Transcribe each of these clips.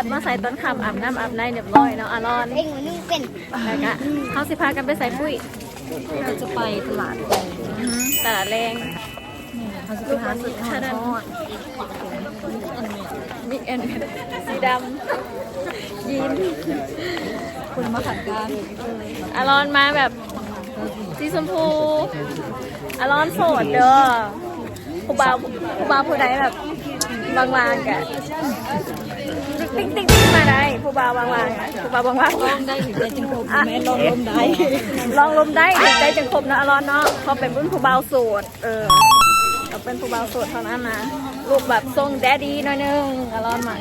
ตัดมาใส่ต้นคำอาบน้ำอาบในเรียบร้อยเนาะอารอนเองหนูนึ่งเป็นแล้วก็เขาสิพากันไปใส่ปุ้ยเราจะไปตลาดแดงอื้อหือตลาดแรงเราจะไปหาสุดทอดมิกแอนสีดำยีนคุณมาขัดการอารอนมาแบบสีชมพูอารอนโสดเด้อผู้บ่าวผู้บ่าวผู้ใดแบบบางๆกะ ติ๊งติ๊งติ๊งมาได้ผู้บ่าวบางๆอะผู้บ่าวบางๆลองได้ถึงใจจึงคมแม่ลองลมได้ลองลมได้ถึงใจจังคมนะอารอนเนาะเขาเป็นรุ่นผู้บ่าวโสดเออเขาเป็นผู้บ่าวโสดเท่านั้นนะลูกแบบทรงแดดดี้หน่อยนึงอารอนหมัก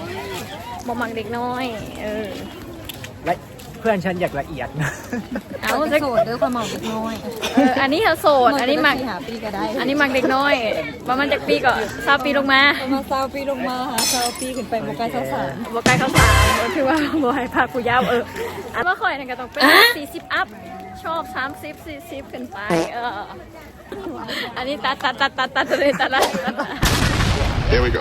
บ่มักเด็กน้อย เออและเพื่อนฉันอยากละเอียดนะ เอาเอาจะจะโสดด้วยความเมาเล็กน้อยเอออันนี้เขาโสด อันนี้มัก หาปีก็ได้อันนี้มักเด็กน้อยประมาณจากปีก่อนสามปีลงมามาซาวปีลงมาหาซาวปีขึ้นไปโมกายสาวสารบใกล้เขาสามเออถือว่าบ่ให้พากูยาวเอออันว่าข่อยนั่นก็ต้องเป็นสี่สิบอัพ ชอบสามสิบสี่สิบขึ้นไป เออ อันนี้ตัดตัดตัดตัดตัดเลยตัดละตัดละ Here we go.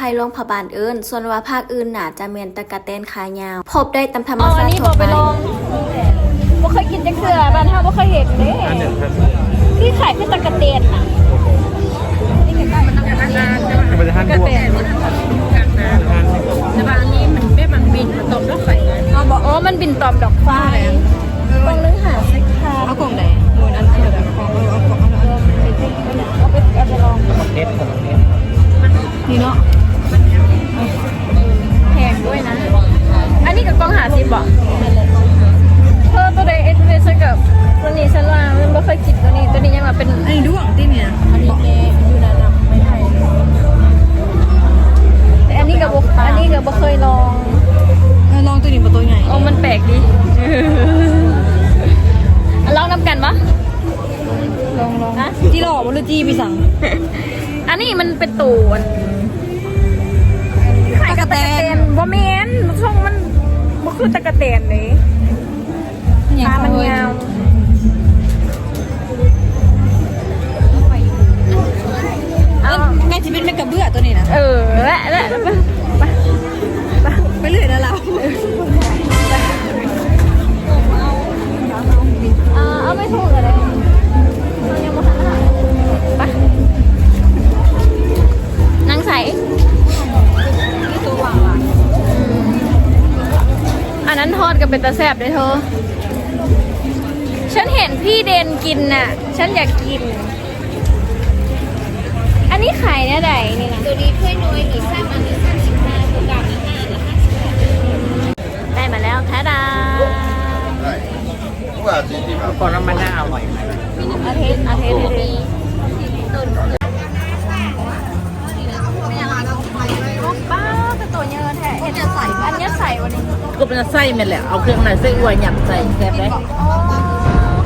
จิ้งจุ่มไทยลงผบานเอิญส่วนว่าภาคอื่นหนาจะเมียนตะกะเตนขายาว พบได้ตามธรรมอ๋อชาอันตินี้บทั่อวกไปไปลองบ่เคยกินจังเสือบ้านเฮาบ่เคยเห็นเด้อันหนึ่งพันที่ขายคือตะกะเตนน่ะมันจะทันบวกแต่บางนี้มันเป๊ะมันบินมันตกรถไฟเลยเอาบอกอ๋อมันบินตอมดอกฟ้าต้องนึงหาสิค่ะเอากล่องไหนมูนอันเดียวกันกล่องเอากล่องเอาเอาไปเอาไปลองเทสของเทสนี่เนาะ เป็นตะแซบเลยเธอ ฉันเห็นพี่เดนกินน่ะ ฉันอยากกิน อันนี้ขายเนี่ยไหนนี่นะตัวนี้ถ้วยน้อยนี่ซ้ำอันนี้สามสิบห้าตัวกลางนี่ห้าแล้วห้าสิบได้มาแล้วแท้ดา Well, it's easy, man. ก่อนน้ำมันน่าอร่อยอาเทสอาเทสเลย ต่ตัวเยอะแท้เห็นจะใส่อันเนี้ยใส่วันนี้ก็เป็นไส้แมันแหละ เอาเครื่องในไส้อวยหยับใส่แซ่บได้อ๋อ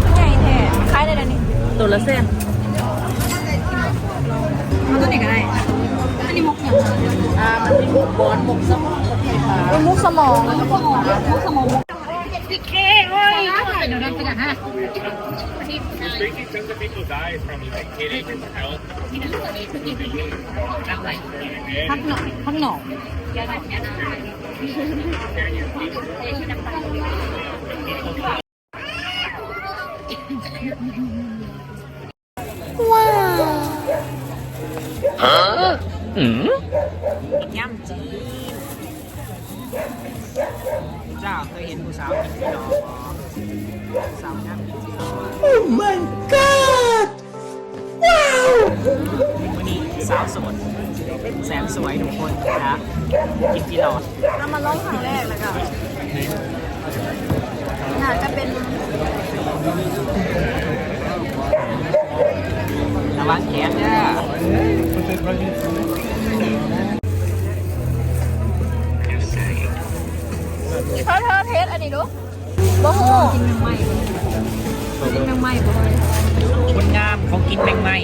คือใหญ่แท้คล้ายเลยนะนี่ตัวละเส้นเอาตัวนี้ก็ได้อันนี้มกอย่างอ่า มันมีหมกบอนหมกสมองกับไข่ปลาเป็นมุกสมองมกสมองมก พักหน่อยพักหน่อยอืมย่ำจี เจ้าเคยเห็นผู้สาวกินดอกผู้สาวย่ำจี Oh my god! Wow! วันนี้สาวโสดแสนสวยทุกคนนะกินที่หลอดเรามาร้องครั้งแรกแล้วก็ โอ้โหกินแมงไม้บ่เลยคนงามของกินแมงไม้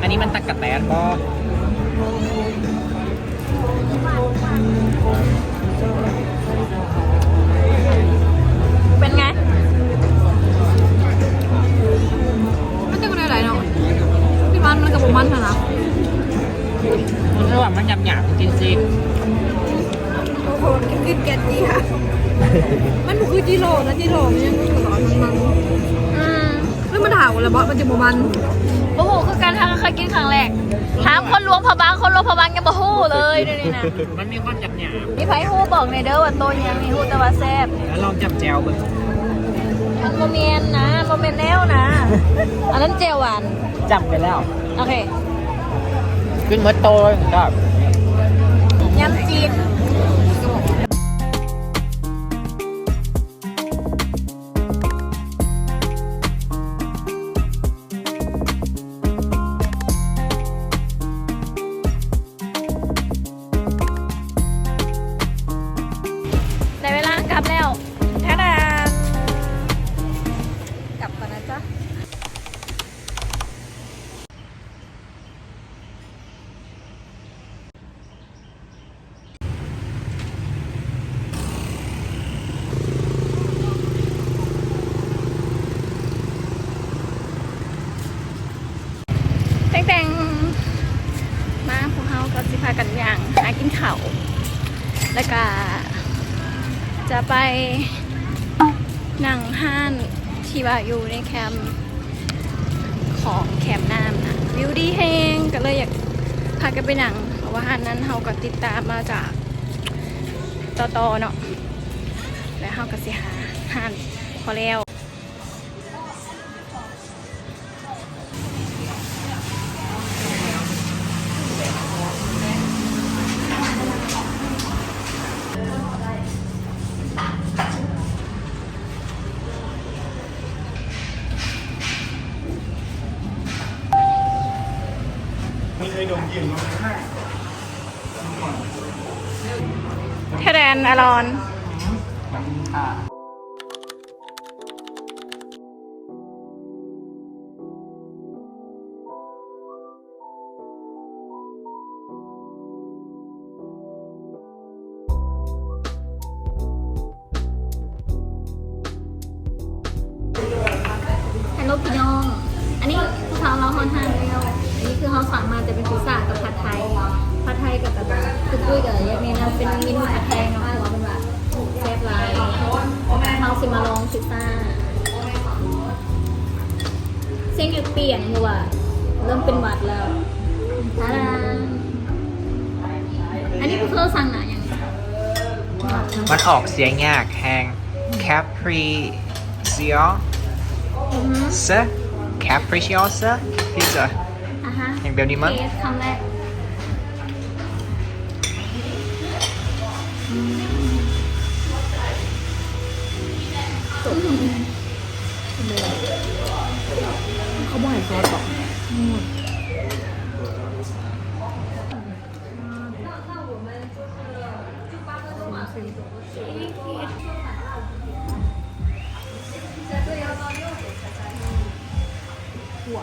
อันนี้มันตักกะแตนบอเป็นไงมันจะเป็นอะไรเนาะพี่มันมันกับผมมันนะมันระหว่างมันหยาบหยาบๆจริงโอ้โหกินกินแกะจีค่ะ มันบ่คือจิโร่นะจิโร่มันยังรู้สึกว่ามันมันอืมเฮ้ยมันถามว่าอะไรบ่มันจะบ่มันโอ้โหคือการทางเคยกินครั้งแรกถามคนลวงพะบางคนลวงพะบางยังบ่ฮู้เลยเดี๋ยวนี่นะๆมันมีความหยาบหยาบมีไผฮู้บอกในอยเด้อว่าโตยังมีฮู้แต่ว่าแซ่บๆแล้วลองจับแจวเบิ่งมันโมเมนนะโมเมนแนวนะ อันนั้นเจลหวานจับไปแล้ว โอเค ขึ้นเมื่อโตเลยก็ยำจีนใน นั่งห้านที่ว่าอยู่ในแคมป์ของแคมป์น้ำนะวิวดีแฮงก็เลยอยากพากันไปหนังเพราะว่าห้านนั้นเขาก็ติดตามมาจากต่อๆเนาะแล้วเขาก็สิหาห้านพอแล้ว เทเรนอารอนฮั สั่งหนาอย่างมันออกเสียงยากแหง capricious อือฮึ capricious pizza อะฮะอย่างแบบนี้มั้งเทสคำแรกเขาบ่ให้ซอสต่อ อ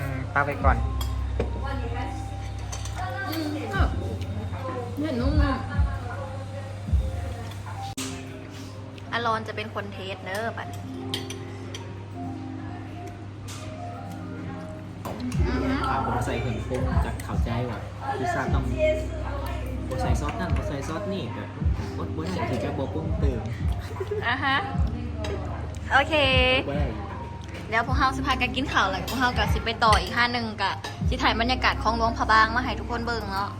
ืมป้าไปก่อนเนี่ยนุ่มอะอารอนจะเป็นคนเทสเนอะปัดอือฮึผมใส่เห็นฟุ้งจากเข้าใจว่าพิซซ่าต้อง ผมใส่ซอสนั่นผมใส่ซอสนี่แบบบดบดอย่างที่จะบอกปุ้งตื่นอะฮะ โอเคว่าได้เดี๋ยวพวกเฮาสิพากันกินข้าวแล้วพวกเฮากับสิไปต่ออีกห้าหนึ่งกะสิถ่ายบรรยากาศของหลวงพระบางมาให้ทุกคนเบิ่งเนาะ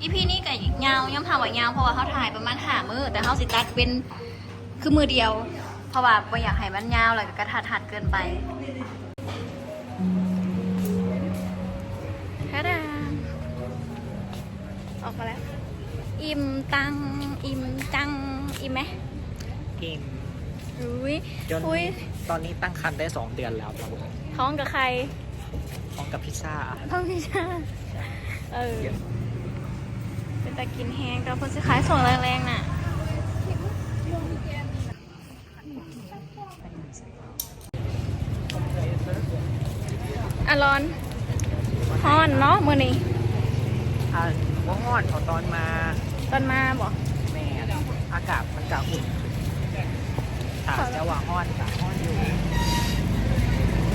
อีพีนี้กับยาวย่อมถามว่ายาวเพราะว่าเขาถ่ายประมาณห้ามือแต่เขาสิตัดเป็นคือมือเดียว เพราะว่าไม่อยากให้มันยาวแล้วก็กระทัดหัดเกินไป ตัง อิ่มจัง อิ่มไหมอิ่มอุ้ยจนอุ้ยตอนนี้ตั้งครรภ์ได้2เดือนแล้วครับท้องกับใครพร้อมกับพิซซ่าท้องพี่ชาเออ เป็นตะกินแห้งกับเพื่อนจะขายส่งแรงๆน่ะอารอนฮอนเนาะมือนี้อ่าว่าฮอดเอาตอนมา ตอนมาบอกแม่อากาศมันจะอุ่นถามจะว่าฮอดกับฮอดอยู่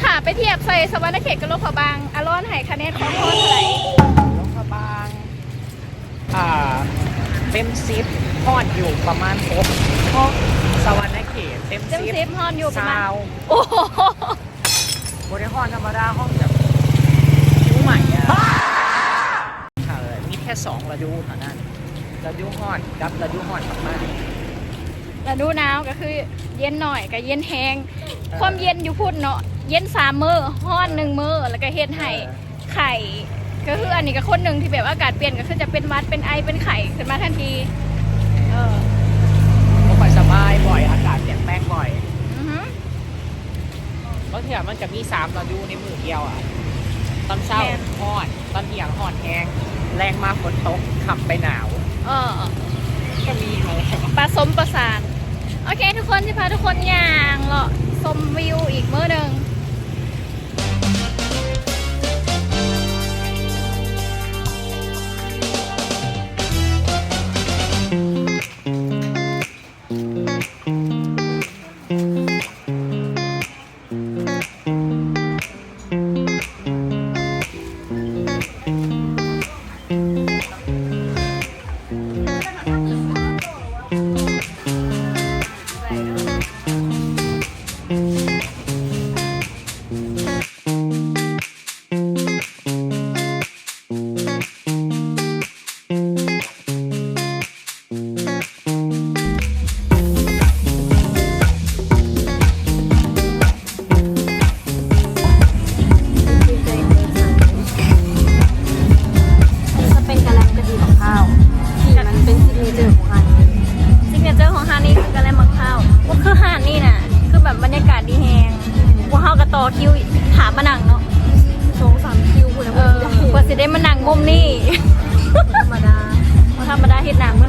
ถ้าไปเทียบใส่สวรรณเขตกับโลกพะบางอารอนให้คะแนนของฮอนเท่าไหร่ลงพระบางอ่าเต็มซิปฮอดอยู่ประมาณหกห้องสวรรค์เขตเต็มเต็มซิปสิบฮอนอยู่ประมาณซาวโอ้โหบริฮอนธรรมดาห้องแบบคิ้วใหม่อะเออมีแค่สองระดูเท่านั้น ระดูฮอนกับระดูฮอนมากแล้วดูหนาวก็คือเย็นหน่อยกับเย็นแห้งความเย็นอยู่พุ่นเนาะเย็นสามมือฮ้อนหนึ่งมือแล้วก็เฮ็ดให้ไข่ก็คืออันนี้ก็คนหนึ่งที่แบบอากาศเปลี่ยนก็คือจะเป็นหวัดเป็นไอเป็นไข่ขึ้นมาทันทีเออก็ค่อยสบายบ่อยอากาศเปลี่ยนแปลงบ่อยอือหือบางทีมันจะมีสามระดูในมือเดียวอะตอนเช้าฮอนตอนเที่ยงฮอนแห้งแรงมาฝนตกขับไปหนาว เออก็มีเลยผสมประสาน โอเค ทุกคนที่พาทุกคนย่างเลาะชมวิวอีกเมื่อหนึ่ง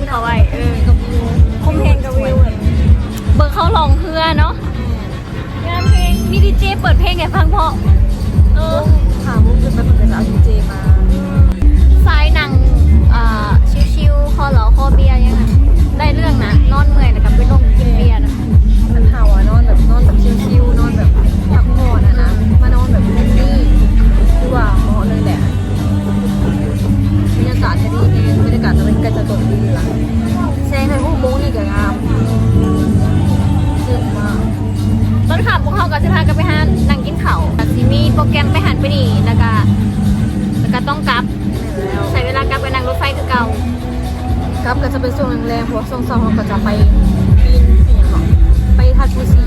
เฮ็ดหนังมึนเขาไว้เออกับวิวคุ้มเพลงกับวิวเบิ่งเขาลองเฮือเนาะงานเพลงมีดีเจเปิดเพลงให้ฟังเพราะเออถามมุกขึ้นไปเหมือนกันจะเอาดีเจมาสายหนังอ่าชิวๆคอเหลาคอเบียร์ยังไงได้เรื่องนะนอนเมื่อยแล้วก็ไปลงกินเบียร์นะมันเห่าอะนอนแบบนอนแบบชิวๆนอนแบบพักผ่อนอะนะมานอนแบบ เขาก็จะพากันไปหานั่งกินเขาวแต่สิมีโปรแกรมไปหันไปนี่แล้วก็แล้วก็ต้องกลับ ใช้เวลากลับไปนั่งรถไฟคือเก่ากลับก็จะเป็นช่วงแรงๆเพวกช่วงสองเราก็จะไปปีนปีนเขาไปทัดบุซี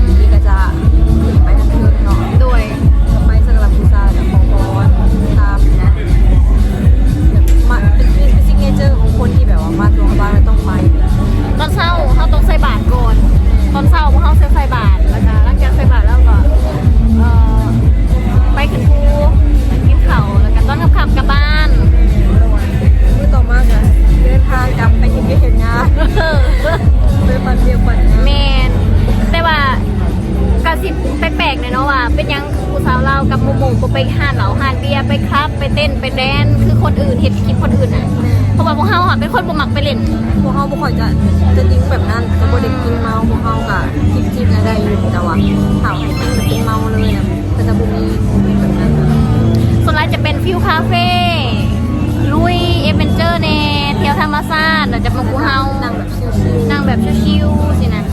จะมากูเฮานั่งแบบชิลๆนั่งแบบชิวๆสินะ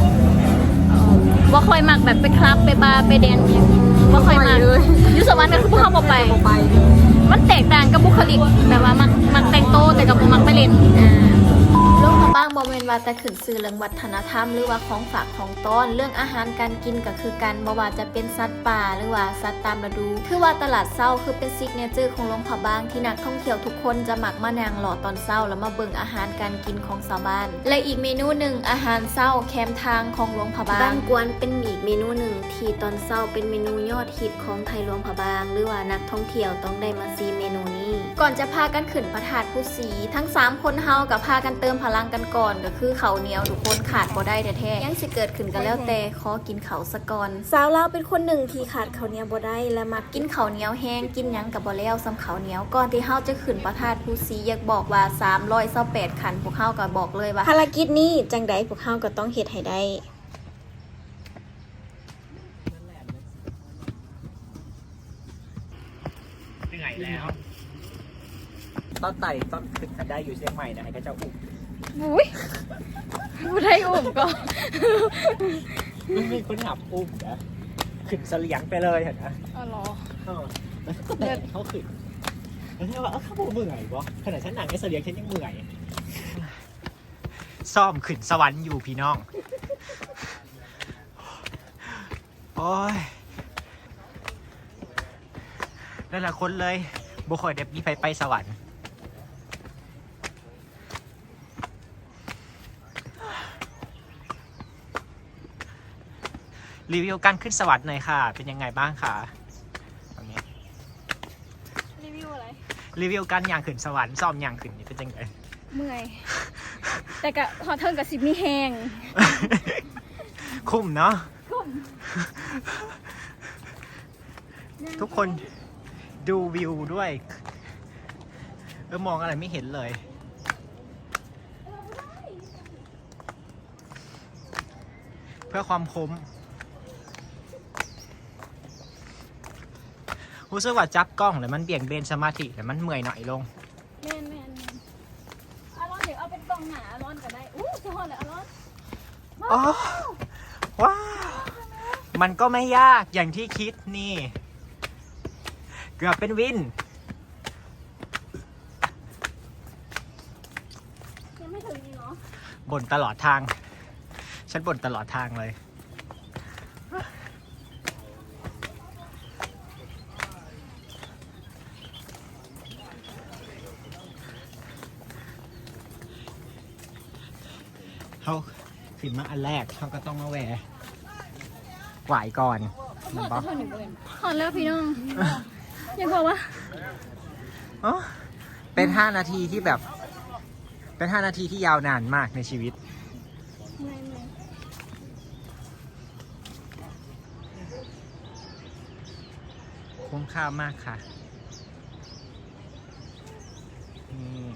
ว่าค่อยมักแบบไปคลับไปบาร์ไปแดนซ์อย่างว่าค่อยมักเลยอยุสวรรค์ก็คือพวกเขาบอกไปบ่ไป มันแตกต่างกับบุคลิกแบบว่ามักมักแต่งโตวแต่กับบ่มักไปเล่นอ่าโลลงพระบางบ่แม่นว่าแต่ขึ้นซื้อเรื่องวัฒนธรรม หรือว่าของฝากของต้อนเรื่องอาหารการกินก็คือกันบ่ว่าจะเป็นสัตว์ป่าหรือว่าสัตว์ตามฤดู คือว่าตลาดเช้าคือเป็นซิกเนเจอร์ของหลวงพระบางที่นักท่องเที่ยวทุกคนจะมักมานั่งรอตอนเช้าแล้วมาเบิ่งอาหารการกินของชาวบ้าน และอีกเมนูหนึ่งอาหารเช้าแคมทางของหลวงพระบางบ้านกวนเป็นอีกเมนูหนึ่งที่ตอนเช้าเป็นเมนูยอดฮิตของไทยหลวงพระบาง หรือว่านักท่องเที่ยวต้องได้มาซีเมนูนี้ ก่อนจะพากันขึ้นพระธาตุผู้สีทั้ง 3 คนเฮากับพากันเติมพลังกันก่อนก็คือเขาวเหนียวทุกคนขาดบ่ได้แท้ๆยังสิเกิดขึ้นกันแล้วแต่ขอกินเขาวสะก่อนสาวลาวเป็นคนหนึ่งที่ขาดเขาวเหนียวบ่ได้และมากินเขาวเหนียวแห้งกินหยังกับบ่แล้วซ้ำเขาวเหนียวก่อนที่เฮาจะขึ้นพระธาตุผู้สีอยากบอกว่า328ขันพวกเฮาก็บอกเลยว่าภารกิจนี้จังใดพวกเฮาก็ต้องเฮ็ดให้ได้เหนื่อยแล้วตอนไต่ตอนขึ้นกันได้อยู่เชียงใหม่นะไอ้ก็จะอุ้ม อุ้ยผู้ได้อุ่มก็มันมีคนหับอุ้มนะขึ้นเสลียงไปเลยเห็นไหมอ๋อเหรอเออแล้วก็แต่เขาขึ้นแล้วที่ว่าเออเขาบอกเมื่อยปะขนาดฉันหนังไอ้เสลียงฉันยังเมื่อยซ่อมขึ้นสวรรค์อยู่พี่น้อง โอ้ยนั่นแหละคนเลยบุคคลเด็บมีไฟไปสวรรค์ รีวิวการขึ้นสวรรค์หน่อยค่ะ เป็นยังไงบ้างคะตรงนี้รีวิวอะไร รีวิวการอย่างขึ้นสวรรค์ซ้อมอย่างขึ้นนี่เป็นยังไง เมื่อย แต่กะหอเทิงกับสิบมีแหงคุ้มเนาะคุ้มทุกคนดูวิวด้วยเออมองอะไรไม่เห็นเลย เพื่อความคุ้ม รู้สึกว่าจับกล้องแล้วมันเบี่ยงเบนสมาธิแต่มันเมื่อยหน่อยลงแม่นแม่นแม่นอารอนเดี๋ยวเอาเป็นกล่องหนาอารอนก็ได้อู้จะหอดเลยอารอนอ๋อ ว้าว มันก็ไม่ยากอย่างที่คิดนี่ เกือบเป็นวิน ยังไม่ถึงนี่เนาะบ่นตลอดทาง ฉันบ่นตลอดทางเลย เขา ขึ้นมาอันแรกเขาก็ต้องมาแหวไหวก่อนมันบอกหอดแล้วพี่น้องอย่าบอกว่าอ๋อเป็นห้านาทีที่แบบ เป็นห้านาทีที่ยาวนานมากในชีวิตไม่ไม่คุ้มค่ามากค่ะนี่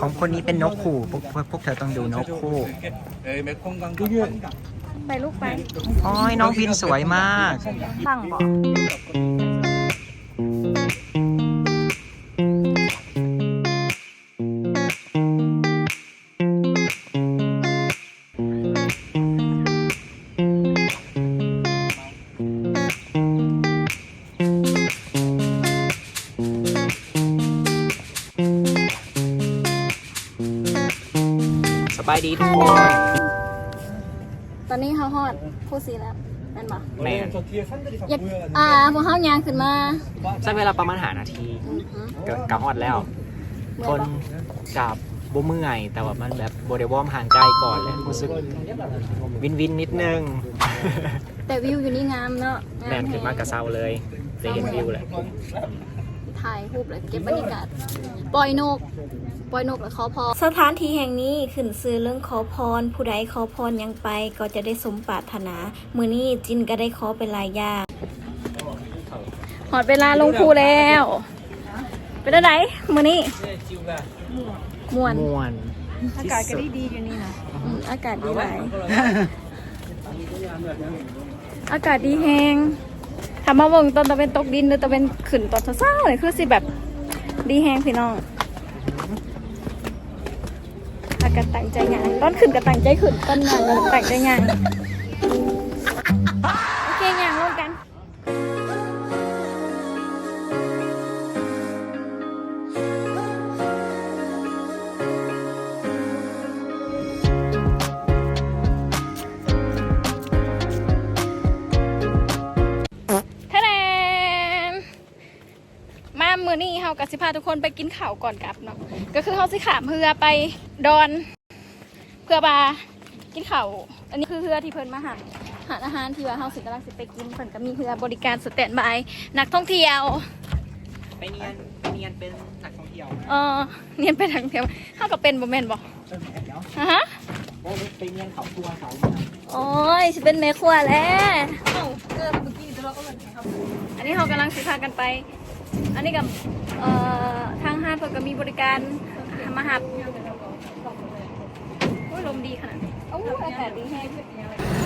ของคนนี้เป็นนกคู่พวกพวกพวกเธอต้องดูนกคู่ ไปลูกไป โอ้ยน้องบินสวยมาก ตั้งบอกายดีทุกคนตอนนี้เขาหอดผู้สีแล้วแม่นบอกแมนอยากอ่าพวกเขายางขึ้นมาใช้เวลาประมาณหานาทีอือฮึเกิดกะฮอดแล้ว เมื่คอยนบอกกับบ่เมื่อย แต่ว่ามันแบบโบเดวอร์มห่างไกลก่อนเลยรู้สึกวินวินนิดนึง แต่วิวอยู่นี่งามเนาะแมนขึ้นมากระเซาเลยจะเห็นวิวเลยถ่ายรูปเลยเก็บบรรยากาศปล่อยนก ปล่อยนกแล้วขอพอสถานที่แห่งนี้ขึ้นซื้อเรื่องขอพร ผู้ใดขอพรยังไปก็จะได้สมปรารถนา มือนี้จินก็ได้ขอเป็นหลายอย่างหอดเวลาลงภูแล้วเป็นอะไรมือนี้มวนมวนอากาศก็ดีดีๆอยู่นี่นะอืมอากาศดีไหลายอากาศดีแฮงถามมาเบิ่งตอนตะเป็นตกดินหรือตะเป็นขึ้นตอนเช้าๆเลยคือสิแบบดีแฮงพี่น้องอา กันตั้งใจงาน ตอนขึ้นก็ตั้งใจขึ้น ตอนงานก็ตั้งใจงาน กับสิพาทุกคนไปกินข้าวก่อนกลับเนาะก็คือเฮาสิขามเรือไปดอน เพื่อบากินข้าวอันนี้คือเรือที่เพิ่นมาหาหาอาหารที่ว่าเฮาสิกำลังสิไปกินเพิ่นก็มีเรือบริการสแตนบายนักท่องเที่ยวไปเนียนไปเนียนเป็นนักท่องเที่ยวเออเนียนเป็นทางเที่ยวเฮาก็เป็นบ่แม่นบ่เออเดี๋ยวฮะฮะโอ้ยไปเนียนเขาตัวเขาเนี่ยโอ้ยสิเป็นแม่ครัวแล้วอันนี้เรากำลังสิพากันไป อันนี้กับเอ่อทางห้างเพิ่นก็มีบริการมาหับโอ้ยลมดีขนาดนี้โอ้ยอากาศดีแฮง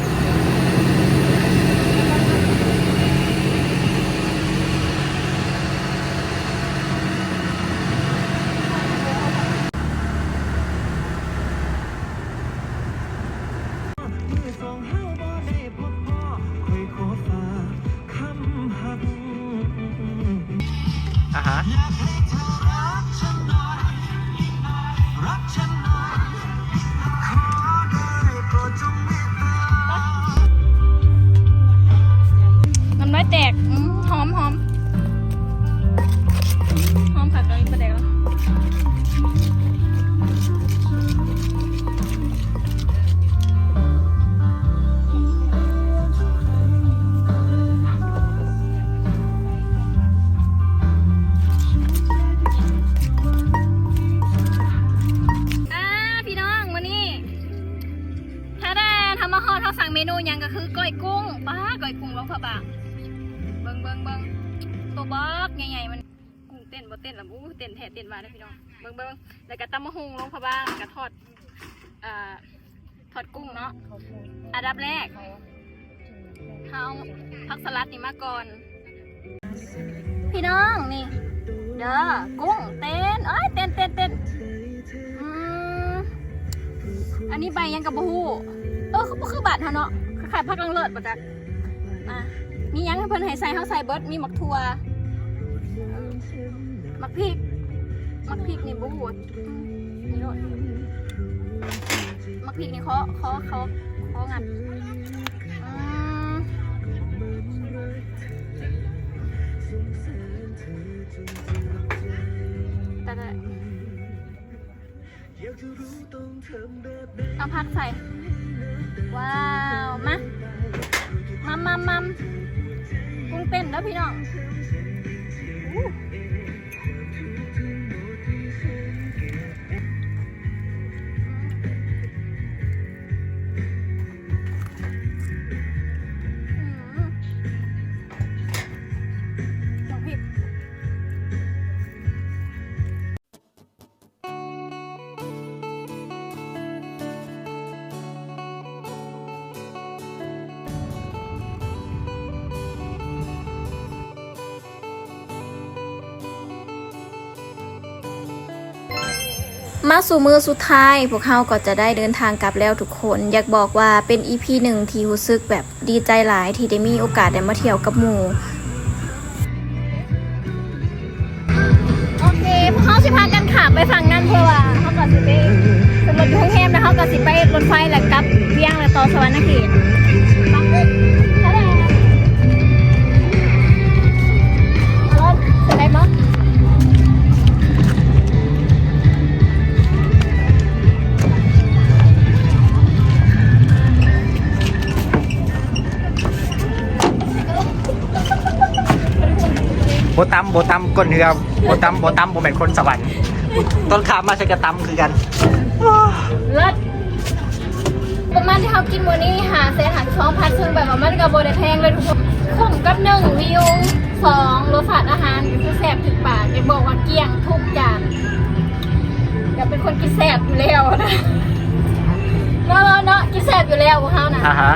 ฮะ ต้นบ่เต้นหรออู้เต้นแท้เต้นมาได้พี่น้องเบิ่งเบิ่งแล้วก็ตำมะฮุงลงพะบ้างแล้วก็ทอดอ่าทอดกุ้งเนาะอันดับแรกเขาผักสลัดนี่มาก่อน พี่น้องนี่ เด้อกุ้งเต้นเอ้ยเต้นเต้นเต้นอันนี้ใบยังกับบูฮูเออเขาบ่คือบาทเฮาเนาะขายผักลังเลิศบ่จักมามียังเพิ่นให้ใส่เฮาใส่เบิร์ดมีหมักถั่ว พริก มักพริกนี่บ่ฮู้นี่โลดหมักพริกนี่เขาเขาเขาเขางัดแต่แต่เอาผักใส่ ว้าว มา มัมมัมมัมกุ้งเต้นแล้วพี่น้อง มาสู่มือสุดท้าย พวกเขาก็จะได้เดินทางกลับแล้วทุกคน อยากบอกว่าเป็นอีพีหนึ่งที่รู้สึกแบบดีใจหลายที่ได้มีโอกาสได้มาเที่ยวกับหมู่โอเค พวกเขาสิพากันขาไปฝั่งนั้นเพื่อว่าเขาก็สิไปขึ้นรถอยู่กรุงเทพแล้วเขาก็สิไปรถไฟแหละกลับเวียงและต่อสวรรณเขตปังทะเลเอาร บตัมโบตัมก้นเรือโบตัมโบตัมโบเป็นคนสวรรค์ต้นขามาใช้กระตัมคือกันเลิศประมาณที่เขากินมื้อนี้หาเศษหารช่องพัดซึ่งแบบว่ามันก็บ่ได้แพงเลยทุกคนคุ้มกับหนึ่งวิวสองรสชาติอาหารคือแซ่บถึงปากจะบอกว่าเกลี้ยงทุกจานอยากเป็นคนกินแสบอยู่แล้วนะเนาะเนาะกินแสบอยู่แล้วพวกเขานะอ่าฮะ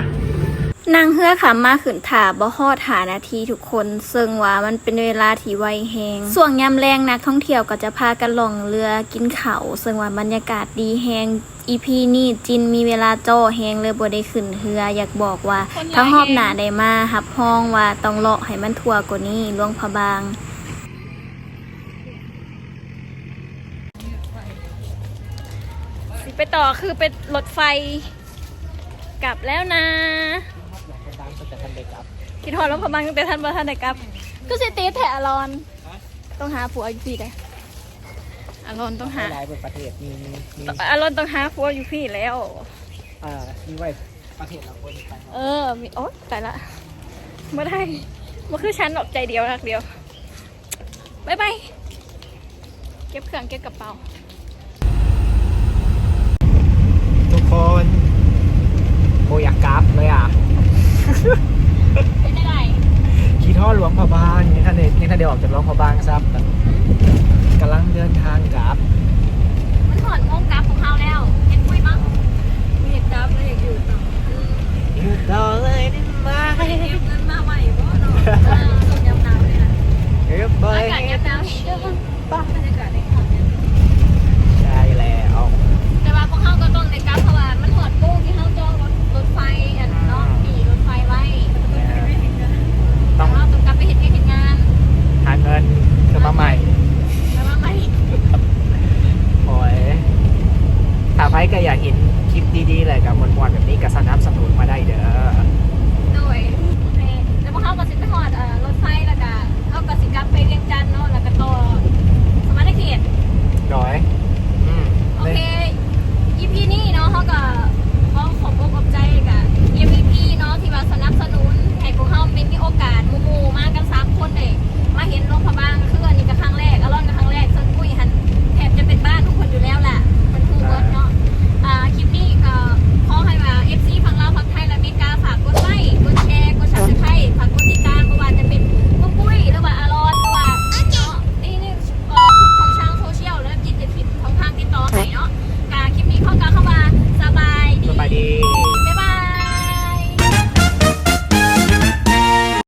นางเฮือขามาขึ้นถาบ่ฮอดหานาทีทุกคนซึ่งว่ามันเป็นเวลาที่ไวแหงส่วงยามแรงนักท่องเที่ยวก็จะพากันล่องเรือกินเขาวซึ่งว่าบรรยากาศดีแหงอีพีนี้จินมีเวลาโจ้แหงเลยบ่ได้ขึ้นเรืออยากบอกว่า ถ้าหอบหนาได้มาหับห้องว่าต้องเลาะให้มันทั่วกว่านี้หลวงพระบางสิไปต่อคือเป็นรถไฟกลับแล้วนะ คิดฮอดแล้วพมังตั้งแต่ท่านมาท่านได้กลับ ก็สิตีแถอารอน ต้องหาผัวอยู่พี่ได้อารอนต้องหาหลายประเทศมีมีมีอารอนต้องหาผัวอยู่พี่แล้วอ่ามีไว้ประเทศเราคนไปเออมีโอ๊ยตายละไม่ได้มันคือฉันหรอกใจเดียวรักเดียวบายบายเก็บเครื่องเก็บกระเป๋า ทุกคนโออยากกราฟเลยอะ เป็นได้คิดท่อหลวงพระบางยังท่านเดยังท่านเดียวออกจากหลวงพระบางซับกำลังเดินทางกลับ มันถอนงงกราฟของเขาแล้วเห็นคุยมั้งมีเห็นกราฟแล้วอยากอยู่ต่ออยู่ต่อเลยได้ไหมเก็บเงินมาไหวบ่เนาะเออส่งยำนาวเลยนะเก็บไปอากาศยามหนาวนี่เด้อป้าบรรยากาศเนี่ย งินซื้อมาใหม่แล้วมาใหม่โอ้ยถามให้ก็อยากเห็นคลิปดีๆเลยกับมวนๆแบบนี้กับสนับสนุนมาได้เด้อโดยให้แล้วพวกเขาก็สิไปอดรถไฟแล้วก็เอากับสิกลับไปเรียงจันเนาะแล้วก็ต่อสมานเขต โดยอืมโอเค EP นี่เนาะเขาก็ขาขอบอกขอบใจกับ MVP เนาะที่มาสนับสนุน วกเข้าไป็มีโอกาสมูมูมากกันสามคนเลงมาเห็นนกพะบางคืออันนี้ก็ครั้งแรกอร่อนก็ครั้งแรกส่วนกุ้ยหันแทบจะเป็นบ้านทุกคนอยู่แล้วแหละเป็นคือเบิร์ดเนาะ